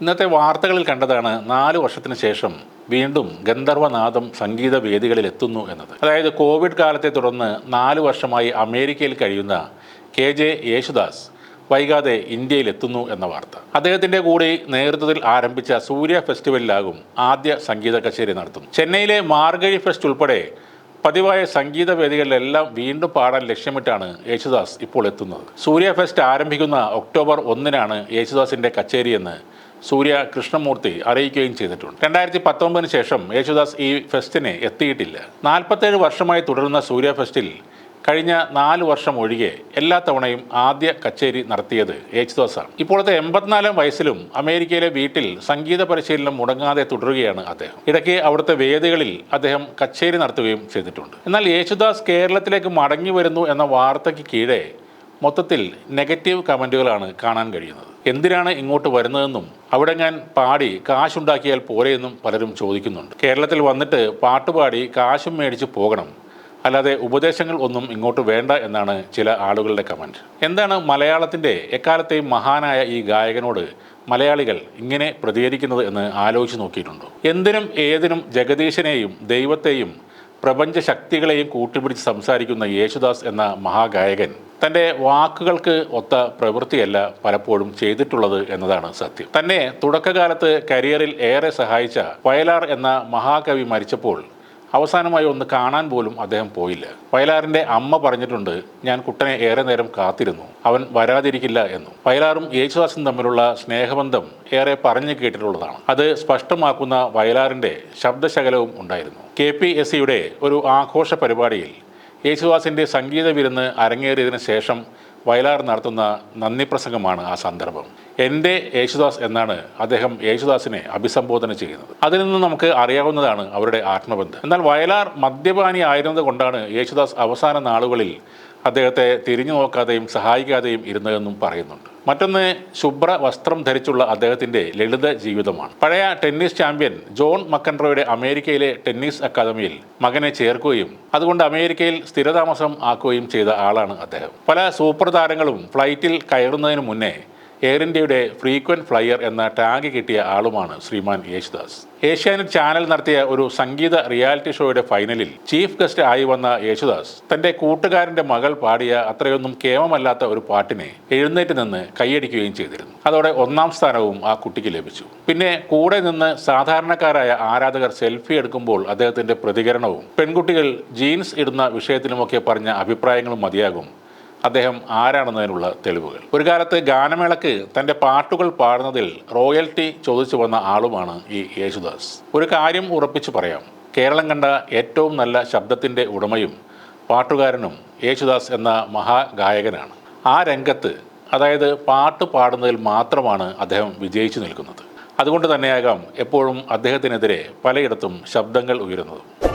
ഇന്നത്തെ വാർത്തകളിൽ കണ്ടതാണ് നാല് വർഷത്തിന് ശേഷം വീണ്ടും ഗന്ധർവനാദം സംഗീത വേദികളിൽ എത്തുന്നു എന്നത്. അതായത് കോവിഡ് കാലത്തെ തുടർന്ന് നാല് വർഷമായി അമേരിക്കയിൽ കഴിയുന്ന കെ ജെ യേശുദാസ് വൈകാതെ ഇന്ത്യയിൽ എത്തുന്നു എന്ന വാർത്ത. അദ്ദേഹത്തിന്റെ കൂടി നേതൃത്വത്തിൽ ആരംഭിച്ച സൂര്യ ഫെസ്റ്റിവലിലാകും ആദ്യ സംഗീത കച്ചേരി നടത്തും ചെന്നൈയിലെ മാർഗഴി ഫെസ്റ്റ് ഉൾപ്പെടെ പതിവായ സംഗീത വേദികളിലെല്ലാം വീണ്ടും പാടാൻ ലക്ഷ്യമിട്ടാണ് യേശുദാസ് ഇപ്പോൾ എത്തുന്നത്. സൂര്യ ഫെസ്റ്റ് ആരംഭിക്കുന്ന ഒക്ടോബർ ഒന്നിനാണ് യേശുദാസിന്റെ കച്ചേരിയെന്ന് സൂര്യ കൃഷ്ണമൂർത്തി അറിയിക്കുകയും ചെയ്തിട്ടുണ്ട്. രണ്ടായിരത്തി പത്തൊമ്പതിന് ശേഷം യേശുദാസ് ഈ ഫെസ്റ്റിന് എത്തിയിട്ടില്ല. നാൽപ്പത്തേഴ് വർഷമായി തുടരുന്ന സൂര്യ ഫെസ്റ്റിൽ കഴിഞ്ഞ നാല് വർഷം ഒഴികെ എല്ലാ തവണയും ആദ്യ കച്ചേരി നടത്തിയത് യേശുദാസാണ് ഇപ്പോഴത്തെ എൺപത്തിനാലാം വയസ്സിലും അമേരിക്കയിലെ വീട്ടിൽ സംഗീത പരിശീലനം മുടങ്ങാതെ തുടരുകയാണ് അദ്ദേഹം. ഇടയ്ക്ക് അവിടുത്തെ വേദികളിൽ അദ്ദേഹം കച്ചേരി നടത്തുകയും ചെയ്തിട്ടുണ്ട്. എന്നാൽ യേശുദാസ് കേരളത്തിലേക്ക് മടങ്ങി വരുന്നു എന്ന വാർത്തയ്ക്ക് കീഴെ മൊത്തത്തിൽ നെഗറ്റീവ് കമന്റുകളാണ് കാണാൻ കഴിയുന്നത്. എന്തിനാണ് ഇങ്ങോട്ട് വരുന്നതെന്നും അവിടെ ഞാൻ പാടി കാശുണ്ടാക്കിയാൽ പോരെയെന്നും പലരും ചോദിക്കുന്നുണ്ട്. കേരളത്തിൽ വന്നിട്ട് പാട്ടുപാടി കാശും മേടിച്ച് പോകണം. അല്ലാതെ ഉപദേശങ്ങൾ ഒന്നും ഇങ്ങോട്ട് വേണ്ട എന്നാണ് ചില ആളുകളുടെ കമന്റ് എന്താണ് മലയാളത്തിന്റെ എക്കാലത്തെയും മഹാനായ ഈ ഗായകനോട് മലയാളികൾ ഇങ്ങനെ പ്രതികരിക്കുന്നത് എന്ന് ആലോചിച്ച് നോക്കിയിട്ടുണ്ടോ? എന്തിനും ഏതിനും ജഗദീശനെയും ദൈവത്തെയും പ്രപഞ്ച ശക്തികളെയും കൂട്ടിപ്പിടിച്ച് സംസാരിക്കുന്ന യേശുദാസ് എന്ന മഹാഗായകൻ തന്റെ വാക്കുകൾക്ക് ഒത്ത പ്രവൃത്തിയല്ല പലപ്പോഴും ചെയ്തിട്ടുള്ളത് എന്നതാണ് സത്യം. തന്നെ തുടക്കകാലത്ത് കരിയറിൽ ഏറെ സഹായിച്ച വയലാർ എന്ന മഹാകവി മരിച്ചപ്പോൾ അവസാനമായി ഒന്ന് കാണാൻ പോലും അദ്ദേഹം പോയില്ല. വയലാറിന്റെ അമ്മ പറഞ്ഞിട്ടുണ്ട് ഞാൻ കുട്ടനെ ഏറെ നേരം കാത്തിരുന്നു. അവൻ വരാതിരിക്കില്ല എന്നു. വയലാറും യേശുദാസും തമ്മിലുള്ള സ്നേഹബന്ധം ഏറെ പറഞ്ഞു കേട്ടിട്ടുള്ളതാണ്. അത് സ്പഷ്ടമാക്കുന്ന വയലാറിന്റെ ശബ്ദശകലവും ഉണ്ടായിരുന്നു. കെ പി എസ് സിയുടെ ഒരു ആഘോഷ പരിപാടിയിൽ യേശുദാസിന്റെ സംഗീത വിരുന്ന് അരങ്ങേറിയതിനു ശേഷം വയലാർ നടത്തുന്ന നന്ദി പ്രസംഗമാണ് ആ സന്ദർഭം. എന്റെ യേശുദാസ് എന്നാണ് അദ്ദേഹം യേശുദാസിനെ അഭിസംബോധന ചെയ്യുന്നത്. അതിൽ നിന്ന് നമുക്ക് അറിയാവുന്നതാണ് അവരുടെ ആത്മബന്ധം. എന്നാൽ വയലാർ മദ്യപാനി ആയിരുന്നത് കൊണ്ടാണ് യേശുദാസ് അവസാന നാളുകളിൽ അദ്ദേഹത്തെ തിരിഞ്ഞു നോക്കാതെയും സഹായിക്കാതെയും ഇരുന്നതെന്നും പറയുന്നുണ്ട്. മറ്റൊന്ന് ശുഭ്ര വസ്ത്രം ധരിച്ചുള്ള അദ്ദേഹത്തിന്റെ ലളിത ജീവിതമാണ്. പഴയ ടെന്നീസ് ചാമ്പ്യൻ ജോൺ മക്കൻറോയുടെ അമേരിക്കയിലെ ടെന്നീസ് അക്കാദമിയിൽ മകനെ ചേർക്കുകയും അതുകൊണ്ട് അമേരിക്കയിൽ സ്ഥിരതാമസം ആക്കുകയും ചെയ്ത ആളാണ് അദ്ദേഹം. പല സൂപ്പർ താരങ്ങളും ഫ്ലൈറ്റിൽ കയറുന്നതിന് മുന്നേ എയർ ഇന്ത്യയുടെ ഫ്രീക്വന്റ് ഫ്ലയർ എന്ന ടാഗ് കിട്ടിയ ആളുമാണ് ശ്രീമാൻ യേശുദാസ്. ഏഷ്യാനെറ്റ് ചാനൽ നടത്തിയ ഒരു സംഗീത റിയാലിറ്റി ഷോയുടെ ഫൈനലിൽ ചീഫ് ഗസ്റ്റ് ആയി വന്ന യേശുദാസ് തന്റെ കൂട്ടുകാരന്റെ മകൾ പാടിയ അത്രയൊന്നും കേമമല്ലാത്ത ഒരു പാട്ടിനെ എഴുന്നേറ്റ് നിന്ന് കൈയടിക്കുകയും ചെയ്തിരുന്നു. അതോടെ ഒന്നാം സ്ഥാനവും ആ കുട്ടിക്ക് ലഭിച്ചു. പിന്നെ കൂടെ നിന്ന് സാധാരണക്കാരായ ആരാധകർ സെൽഫി എടുക്കുമ്പോൾ അദ്ദേഹത്തിന്റെ പ്രതികരണവും പെൺകുട്ടികൾ ജീൻസ് ഇടുന്ന വിഷയത്തിലുമൊക്കെ പറഞ്ഞ അഭിപ്രായങ്ങളും മതിയാകും. അദ്ദേഹം ആരാണെന്നതിനുള്ള തെളിവുകൾ. ഒരു കാലത്ത് ഗാനമേളക്ക് തന്റെ പാട്ടുകൾ പാടുന്നതിൽ റോയൽറ്റി ചോദിച്ചു വന്ന ആളുമാണ് ഈ യേശുദാസ്. ഒരു കാര്യം ഉറപ്പിച്ചു പറയാം. കേരളം കണ്ട ഏറ്റവും നല്ല ശബ്ദത്തിന്റെ ഉടമയും പാട്ടുകാരനും യേശുദാസ് എന്ന മഹാഗായകനാണ്. ആ രംഗത്ത് അതായത് പാട്ട് പാടുന്നതിൽ മാത്രമാണ് അദ്ദേഹം വിജയിച്ചു നിൽക്കുന്നത്. അതുകൊണ്ട് തന്നെയാകാം എപ്പോഴും അദ്ദേഹത്തിനെതിരെ പലയിടത്തും ശബ്ദങ്ങൾ ഉയരുന്നതും.